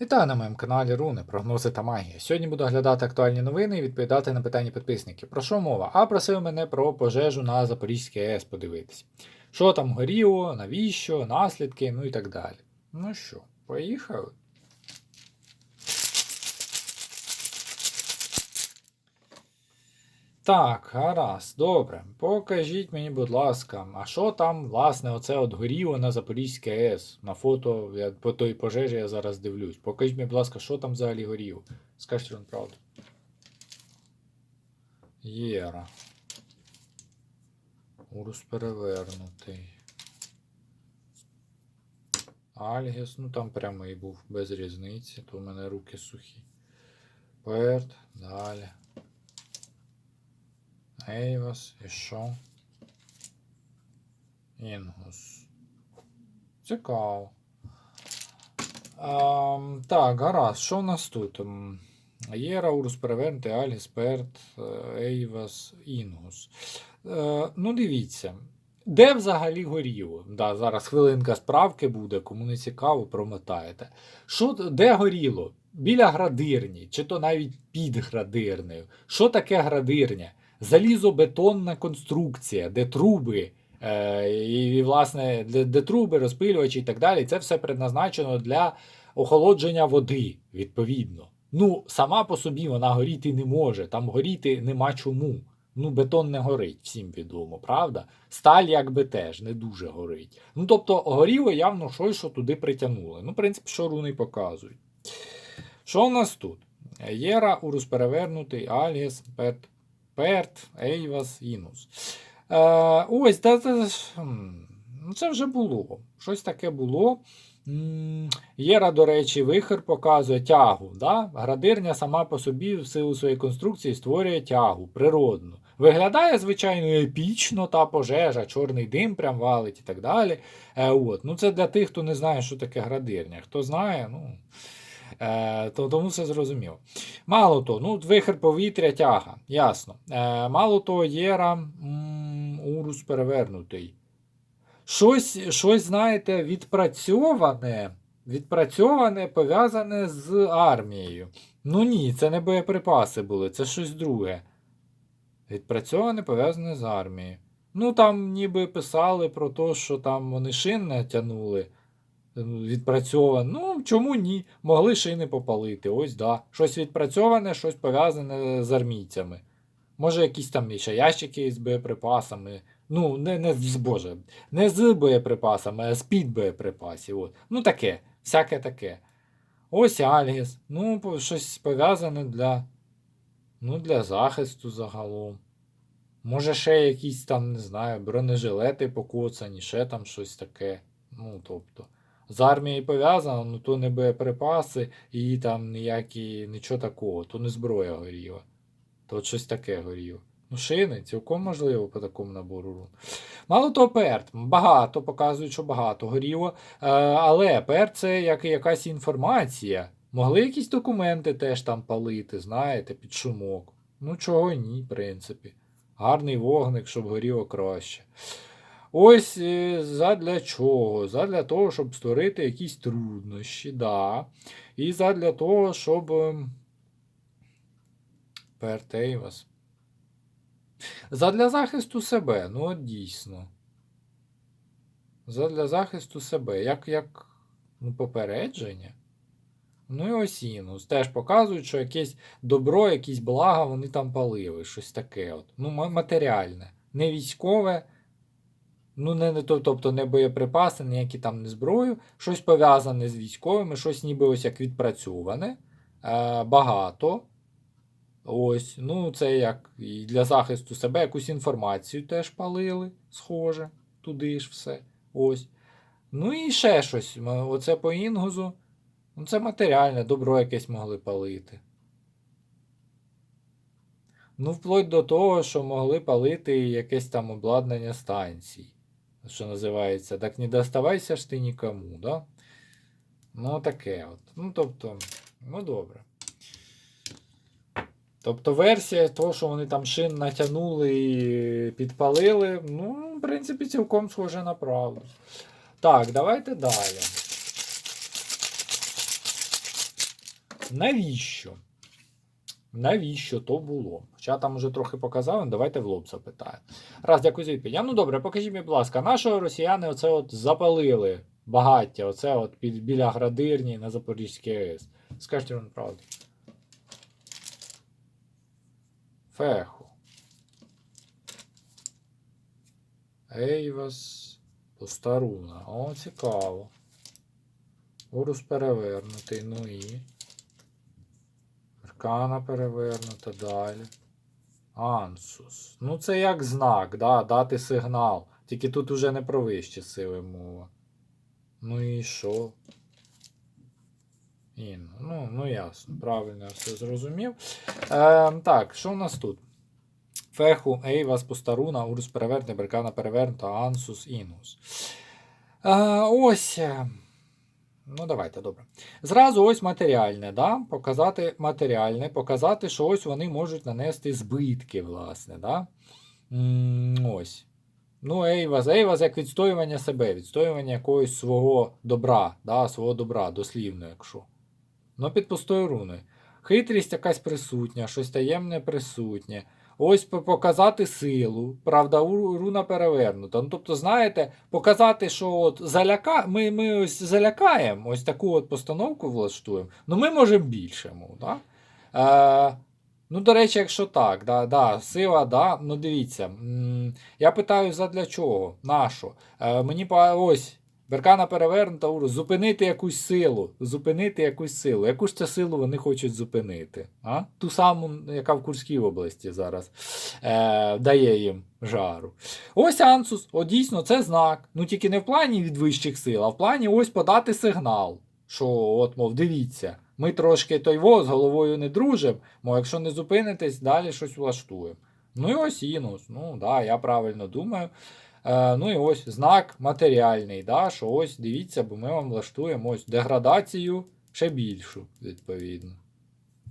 Вітаю на моєму каналі Руни, прогнози та магія. Сьогодні буду оглядати актуальні новини і відповідати на питання підписників. Про що мова? А просив мене про пожежу на Запорізькій АЕС подивитись. Що там горіло, навіщо, наслідки, ну і так далі. Ну що, поїхали? Так, гаразд, добре. Покажіть мені, будь ласка, а що там, власне, оце от горіло на Запорізькій АЕС? На фото я, по той пожежі я зараз дивлюсь. Покажіть мені, будь ласка, що там взагалі горіло? Скажіть вам правду. Єра. Урус перевернутий. Альгіс, ну там прямий був, без різниці, то в мене руки сухі. Перт, далі. Ейвас, і що? Інгус. Цікаво. А, так, гаразд, що в нас тут? М, Єра, Урус Перевернутий, Альгіс, е, Ейвас, Інгус. Е, ну, дивіться. Де взагалі горіло? Да, зараз хвилинка справки буде, кому не цікаво, промотаєте. Що, де горіло? Біля градирні, чи то навіть під градирнею. Що таке градирня? Залізобетонна конструкція, де труби, е, і, власне, де, труби, розпилювачі і так далі. Це все предназначено для охолодження води, відповідно. Ну, сама по собі вона горіти не може, там горіти нема чому. Ну, бетон не горить, всім відомо, правда? Сталь якби теж не дуже горить. Ну, тобто, горіло явно щось, що туди притягнули. Ну, в принципі, що руни показують. Що у нас тут? Єра, Урус перевернутий, Альгіс, Перт, Перт, Ейвас, Інус. Е, ось, та, та, ну, це вже було. Щось таке було. Єра, до речі, вихер показує тягу. Да? Градирня сама по собі в силу своєї конструкції створює тягу природну. Виглядає, звичайно, епічно та пожежа, чорний дим прям валить і так далі. Е, от. Ну, це для тих, хто не знає, що таке градирня. Хто знає, ну, е, то тому все зрозуміло. Мало того, ну, вихер повітря тяга, ясно. Е, мало того, Єра урус перевернутий. Щось, щось, знаєте, відпрацьоване, відпрацьоване, пов'язане з армією. Ну ні, це не боєприпаси були, це щось друге. Відпрацьоване, пов'язане з армією. Ну, там ніби писали про те, що там вони шин натягнули. Відпрацьоване. Ну, чому ні? Могли шини попалити. Ось да. Щось відпрацьоване, щось пов'язане з армійцями. Може, якісь там ще ящики з боєприпасами. Ну, не, не з Боже, не з боєприпасами, а з під боєприпасів. От. Ну, таке, всяке таке. Ось Альгіс. Ну, щось пов'язане для. Ну, для захисту загалом. Може, ще якісь там, не знаю, бронежилети покоцані, ще там щось таке. Ну, тобто. З армією пов'язано, ну то не боєприпаси і там ніякі, нічого такого, то не зброя горіла. То щось таке горіло. Ну, шини, цілком можливо по такому набору рун. Мало того, перт. Багато, показують, що багато горіло. Е, але перт це як якась інформація. Могли якісь документи теж там палити, знаєте, під шумок. Ну, чого ні, в принципі. Гарний вогник, щоб горіло краще. Ось е, задля чого? Задля того, щоб створити якісь труднощі, да. І задля того, щоб. ем, Пертейвас. Задля захисту себе, ну от дійсно. Задля захисту себе. Як, як ну, попередження. Ну і ось інус. Теж показують, що якесь добро, якісь блага вони там палили. Щось таке. от. Ну, матеріальне. Не військове. Ну, не, не, то- тобто не боєприпаси, ніякі там не зброю, щось пов'язане з військовими, щось ніби ось як відпрацьоване. Е, багато. Ось, ну це як і для захисту себе якусь інформацію теж палили, схоже, туди ж все. Ось. Ну і ще щось. Оце по інгузу. Ну, це матеріальне, добро якесь могли палити. Ну, вплоть до того, що могли палити якесь там обладнання станцій. Що називається, так не доставайся ж ти нікому, да? Ну, таке от. Ну, тобто, ну добре. Тобто версія того, що вони там шин натягнули і підпалили, ну, в принципі, цілком схоже на правду. Так, давайте далі. Навіщо? Навіщо то було? Хоча там вже трохи показали, ну, давайте в лоб запитаю. Раз, дякую за відповідь. Ну добре, покажіть мені, будь ласка, нашого росіяни оце от запалили багаття, оце от під, біля Градирні на Запорізькій АЕС. Скажіть вам правду. Феху. Ейвас Постаруна. О, цікаво. Урус перевернутий, ну і. Аркана перевернута далі. Ансус. Ну, це як знак, да, дати сигнал. Тільки тут уже не про вищі сили мова. Ну і що? Інно. Ну, ну ясно, правильно я все зрозумів. Е, так, що в нас тут? Феху, Ейвас, Постаруна, Урус перевернутий, Беркана перевернута, Ансус, Інус. Е, ось. Ну, давайте, добре. Зразу ось матеріальне, да? показати матеріальне, показати, що ось вони можуть нанести збитки, власне. Да? Ось. Ну, Ейвас, Ейвас як відстоювання себе, відстоювання якогось свого добра, да? свого добра, дослівно, якщо. Ну, під пустою руною. Хитрість якась присутня, щось таємне присутнє. Ось показати силу, правда, руна перевернута. Ну, тобто, знаєте, показати, що от заляка... ми, ми ось залякаємо, ось таку от постановку влаштуємо, ну ми можемо більшому. Да? Е, ну, до речі, якщо так, да, да, сила, да, ну дивіться. Я питаю, задля чого? Нащо? Е, мені ось. Беркана перевернута, Урус, зупинити якусь силу, зупинити якусь силу. Яку ж це силу вони хочуть зупинити? А? Ту саму, яка в Курській області зараз е, дає їм жару. Ось Ансус, о, дійсно, це знак. Ну тільки не в плані від вищих сил, а в плані ось подати сигнал. Що, от, мов, дивіться, ми трошки той во з головою не дружимо, мов, якщо не зупинитесь, далі щось влаштуємо. Ну і ось Інус. Ну, да, я правильно думаю. Е, ну і ось знак матеріальний, да, що ось дивіться, бо ми вам влаштуємо ось деградацію ще більшу, відповідно.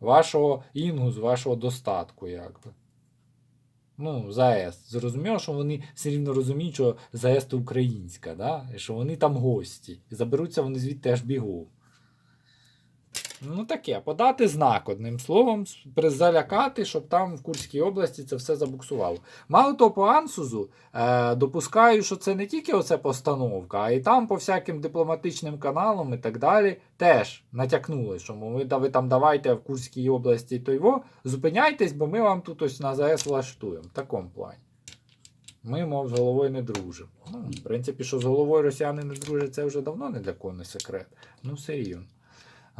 Вашого інгус, вашого достатку, якби. Ну, ЗАЕС. Зрозуміло, що вони все рівно розуміють, що ЗАЕС то українська, да? і що вони там гості. І заберуться вони звідти теж бігом. Ну таке, подати знак, одним словом, залякати, щоб там в Курській області це все забуксувало. Мало того, по Ансузу е, допускаю, що це не тільки оце постановка, а і там по всяким дипломатичним каналам і так далі теж натякнули, що мов, ви, там давайте в Курській області той во, зупиняйтесь, бо ми вам тут ось на ЗАЕС влаштуємо. В такому плані. Ми, мов, з головою не дружимо. Ну, в принципі, що з головою росіяни не дружать, це вже давно не для кого не секрет. Ну, все рівно.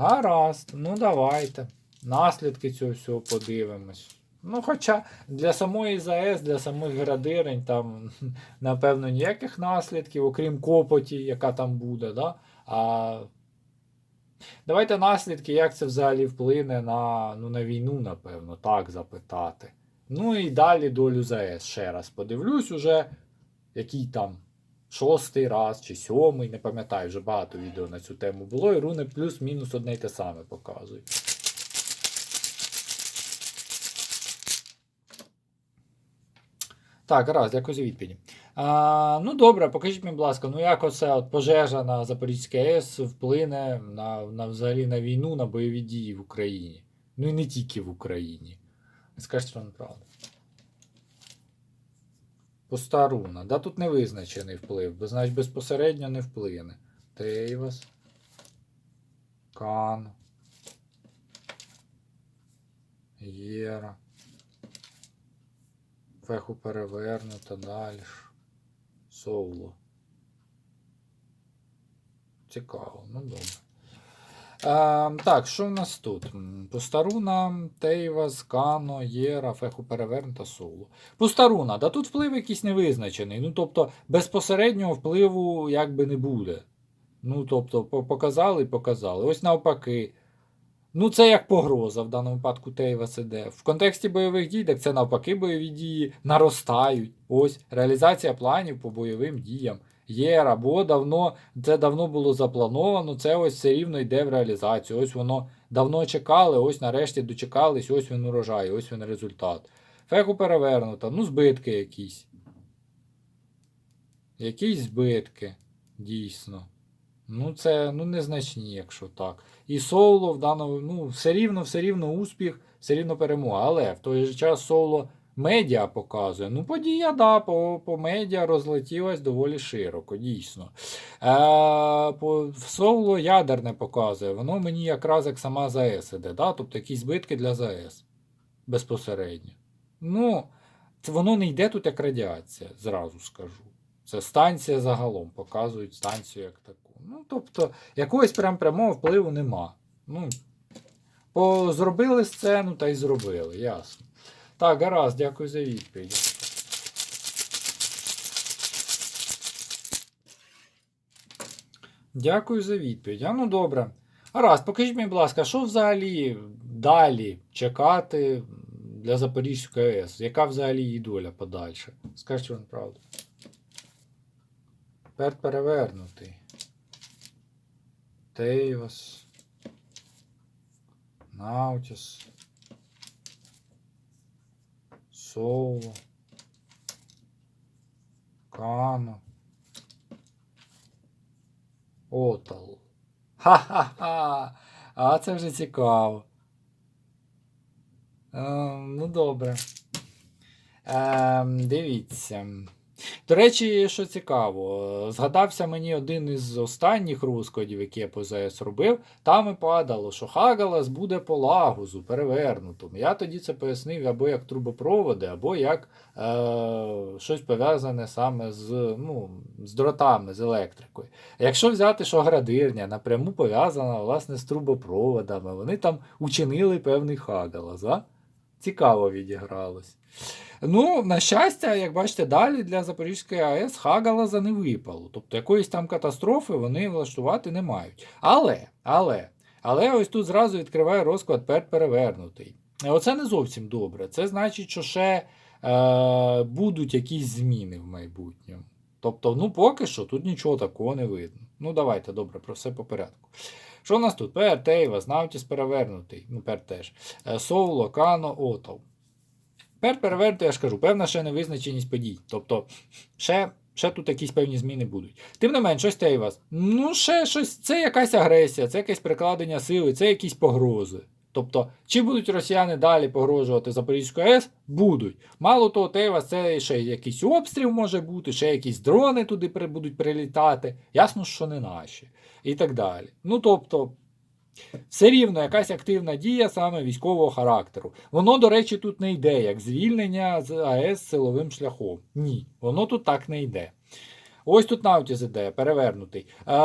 Гаразд, ну давайте. Наслідки цього всього подивимось. Ну, хоча для самої ЗАЕС, для самих градирень там, напевно, ніяких наслідків, окрім копоті, яка там буде. Да? А давайте наслідки, як це взагалі вплине на, ну, на війну, напевно, так запитати. Ну і далі долю ЗАЕС ще раз подивлюсь уже, який там шостий раз чи сьомий, не пам'ятаю, вже багато відео на цю тему було, і руни плюс-мінус одне й те саме показують. Так, раз, за відповіді. А, ну добре, покажіть мені, будь ласка, ну як оце от пожежа на Запорізькій АЕС вплине на, на взагалі на війну, на бойові дії в Україні. Ну і не тільки в Україні. Скажіть вам правду. Постаруна. Да тут не визначений вплив, бо значить безпосередньо не вплине. Тейвас. Кан. Єра. Феху перевернута далі. Соло. Цікаво, ну добре. А, так, що в нас тут? М, Постаруна, Тейвас, Кано, Єра, Феху перевернута, Соло. Постаруна, да тут вплив якийсь невизначений. Ну, тобто, безпосереднього впливу якби не буде. Ну, тобто, показали і показали. Ось навпаки. Ну, це як погроза в даному випадку Тейвас іде. В контексті бойових дій, так це навпаки бойові дії наростають. Ось реалізація планів по бойовим діям. Є або давно, це давно було заплановано, це ось все рівно йде в реалізацію. Ось воно давно чекали, ось нарешті дочекались, ось він урожай, ось він результат. Феху перевернуто, ну збитки якісь. Якісь збитки, дійсно. Ну, це ну, незначні, якщо так. І соло в даному, ну, все рівно, все рівно успіх, все рівно перемога. Але в той же час соло медіа показує. Ну, подія, да, по, по медіа розлетілась доволі широко, дійсно. Е, по, соло ядерне показує. Воно мені якраз як сама ЗАЕС іде, да? тобто якісь збитки для ЗАЕС безпосередньо. Ну, це воно не йде тут як радіація, зразу скажу. Це станція загалом, показують станцію як таку. Ну, тобто, якогось прям прямого впливу нема. Ну, зробили сцену та й зробили, ясно. Так, гаразд, дякую за відповідь. Дякую за відповідь. А ну добре. Гаразд, покажіть мені, будь ласка, що взагалі далі чекати для Запорізької АЕС? Яка взагалі її доля подальша? Скажіть вам правду. Тепер перевернутий. Тейвас. Наутіс. Соло. Кано. Отал. Ха-ха-ха. А це вже цікаво. Е, ну, добре. Е, дивіться. До речі, що цікаво, згадався мені один із останніх розкладів, які я по ЗАЕС робив. Там і падало, що Хагалас буде по лагузу перевернутому. Я тоді це пояснив або як трубопроводи, або як е, щось пов'язане саме з ну, з дротами, з електрикою. Якщо взяти, що градирня напряму пов'язана власне з трубопроводами, вони там учинили певний Хагалас. А? Цікаво відігралось. Ну, на щастя, як бачите, далі для Запорізької АЕС Хагалаза не випало. Тобто якоїсь там катастрофи вони влаштувати не мають. Але, але, але ось тут зразу відкриває розклад ПЕР перевернутий. Оце не зовсім добре. Це значить, що ще е, будуть якісь зміни в майбутньому. Тобто, ну поки що тут нічого такого не видно. Ну, давайте, добре, про все по порядку. Що у нас тут? Пер Тейва, Навтіс перевернутий. Ну, пер теж. Е, Соуло, Кано, Отов. Тепер перевернути, я ж кажу, певна ще невизначеність подій. Тобто, ще, ще тут якісь певні зміни будуть. Тим не менш, щось Тейвас. Ну, ще щось, це якась агресія, це якесь прикладення сили, це якісь погрози. Тобто, чи будуть росіяни далі погрожувати Запорізької АЕС? Будуть. Мало того, Тейвас це ще якийсь обстріл може бути, ще якісь дрони туди будуть прилітати. Ясно, що не наші. І так далі. Ну, тобто, все рівно якась активна дія саме військового характеру. Воно, до речі, тут не йде як звільнення з АЕС силовим шляхом. Ні, воно тут так не йде. Ось тут Наутіс іде, перевернутий. Е,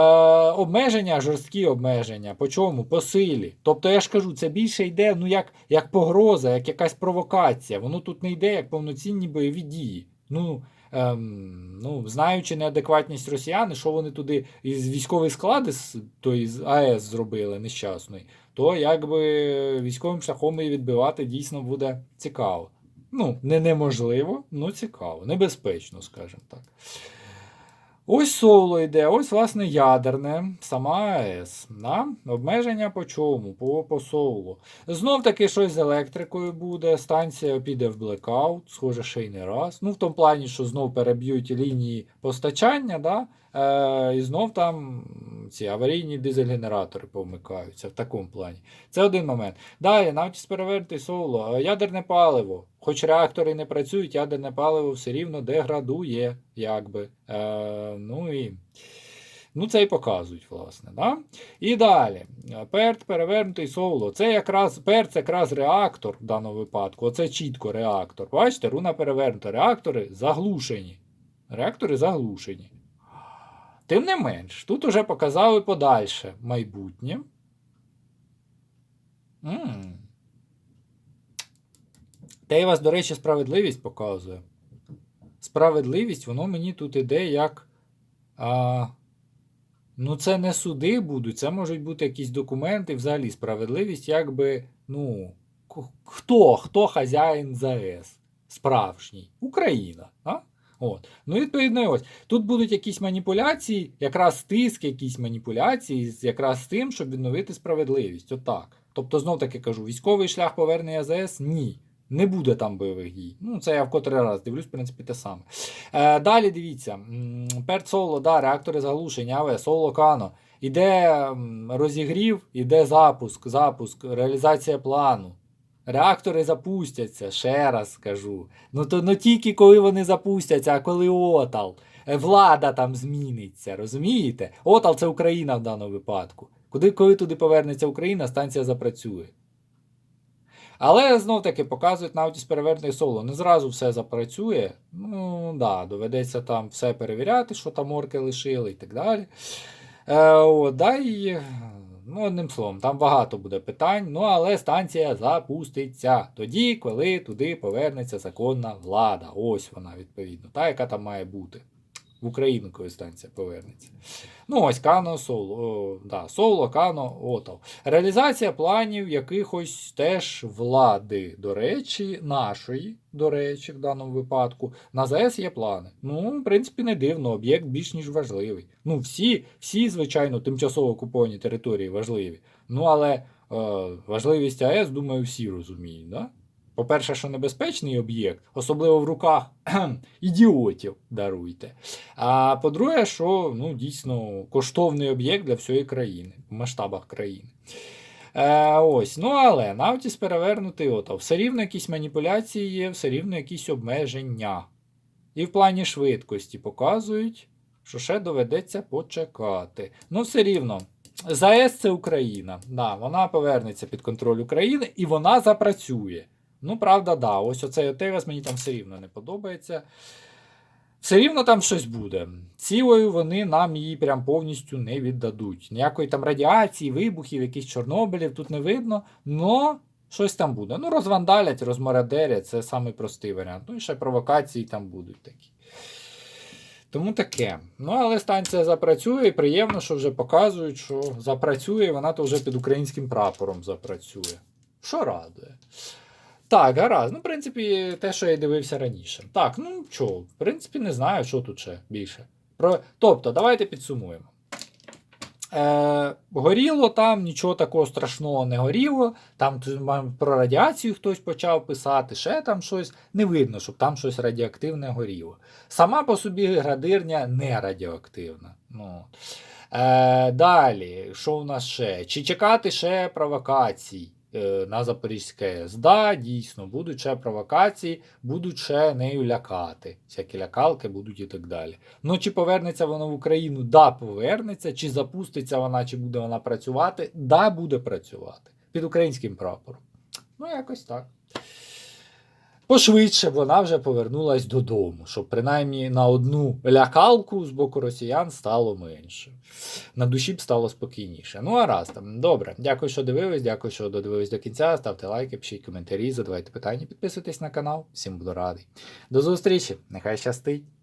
обмеження, жорсткі обмеження. По чому? По силі. Тобто, я ж кажу, це більше йде ну, як, як погроза, як якась провокація. Воно тут не йде як повноцінні бойові дії. Ну, ем, ну, знаючи неадекватність росіян, що вони туди із військової склади, з- то із АЕС зробили нещасної, то якби військовим шляхом її відбивати дійсно буде цікаво. Ну, не неможливо, ну цікаво, небезпечно, скажімо так. Ось соло йде, ось, власне, ядерне, сама АЕС. Да? Обмеження по чому? По, по соло. Знов таки щось з електрикою буде, станція піде в блекаут, схоже, ще й не раз. Ну, в тому плані, що знов переб'ють лінії постачання, да? е, і знов там ці аварійні дизель-генератори повмикаються в такому плані. Це один момент. Далі, навіть перевернути соло, Е, ядерне паливо. Хоч реактори не працюють, ядерне паливо все рівно деградує, якби. Е, ну і ну, це і показують, власне. Да? І далі. Перт перевернутий соло. Це якраз перт якраз реактор в даному випадку. Оце чітко реактор. Бачите, руна перевернута. Реактори заглушені. Реактори заглушені. Тим не менш, тут уже показали подальше майбутнє. Та й вас, до речі, справедливість показує. Справедливість, воно мені тут іде як. А, ну, це не суди будуть, це можуть бути якісь документи, взагалі справедливість, якби, ну, хто, хто хазяїн ЗАЕС? Справжній? Україна. А? От. Ну, відповідно, ось. Тут будуть якісь маніпуляції, якраз тиск, якісь маніпуляції, якраз з тим, щоб відновити справедливість. Отак. Тобто, знов таки кажу, військовий шлях повернення ЗАЕС ні. Не буде там бойових дій. Ну, це я в котрий раз дивлюсь, в принципі, те саме. Е, далі дивіться. Перт соло, да, реактори заглушення, АВ, соло Кано. Іде розігрів, іде запуск, запуск, реалізація плану. Реактори запустяться, ще раз скажу. Ну то не тільки коли вони запустяться, а коли отал. Е, Влада там зміниться, розумієте? Отал це Україна в даному випадку. Куди, коли туди повернеться Україна, станція запрацює. Але знов таки показують навіть з соло. Не зразу все запрацює. Ну, да, доведеться там все перевіряти, що там орки лишили і так далі. Е, о, да, ну, одним словом, там багато буде питань, ну але станція запуститься тоді, коли туди повернеться законна влада. Ось вона, відповідно, та, яка там має бути. В Україну, коли станція повернеться. Ну, ось Кано, Соло, да, Соло, Кано, Отал. Реалізація планів якихось теж влади, до речі, нашої, до речі, в даному випадку. На ЗАЕС є плани. Ну, в принципі, не дивно, об'єкт більш ніж важливий. Ну, всі, всі, звичайно, тимчасово окуповані території важливі. Ну, але е, важливість АЕС, думаю, всі розуміють. Да? По-перше, що небезпечний об'єкт, особливо в руках ідіотів, даруйте. А по-друге, що ну, дійсно коштовний об'єкт для всієї країни, в масштабах країни. Е, ось, ну але навтіс перевернутий ото. Все рівно якісь маніпуляції є, все рівно якісь обмеження. І в плані швидкості показують, що ще доведеться почекати. Ну, все рівно. ЗАЕС це Україна. Да, вона повернеться під контроль України і вона запрацює. Ну, правда, да, ось оцей Отевес мені там все рівно не подобається. Все рівно там щось буде. Цілою вони нам її прям повністю не віддадуть. Ніякої там радіації, вибухів, якихось Чорнобилів тут не видно, но щось там буде. Ну, розвандалять, розмарадерять, це самий простий варіант. Ну і ще провокації там будуть такі. Тому таке. Ну, але станція запрацює, і приємно, що вже показують, що запрацює, вона то вже під українським прапором запрацює. Що радує. Так, гаразд. Ну, в принципі, те, що я дивився раніше. Так, ну що, в принципі, не знаю, що тут ще більше. Про... Тобто, давайте підсумуємо. Е, горіло там, нічого такого страшного не горіло. Там про радіацію хтось почав писати, ще там щось. Не видно, щоб там щось радіоактивне горіло. Сама по собі градирня не радіоактивна. Ну. Е, далі, що в нас ще? Чи чекати ще провокацій? Е, На Запорізьке АЕС. Да, дійсно, будуть ще провокації, будуть ще нею лякати. Всякі лякалки будуть і так далі. Ну, чи повернеться вона в Україну? Да, повернеться. Чи запуститься вона, чи буде вона працювати? Да, буде працювати. Під українським прапором. Ну, якось так. Пошвидше вона вже повернулась додому, щоб принаймні на одну лякалку з боку росіян стало менше. На душі б стало спокійніше. Ну, а раз там. Добре. Дякую, що дивились, дякую, що додивились до кінця. Ставте лайки, пишіть коментарі, задавайте питання, підписуйтесь на канал. Всім буду радий. До зустрічі! Нехай щастить!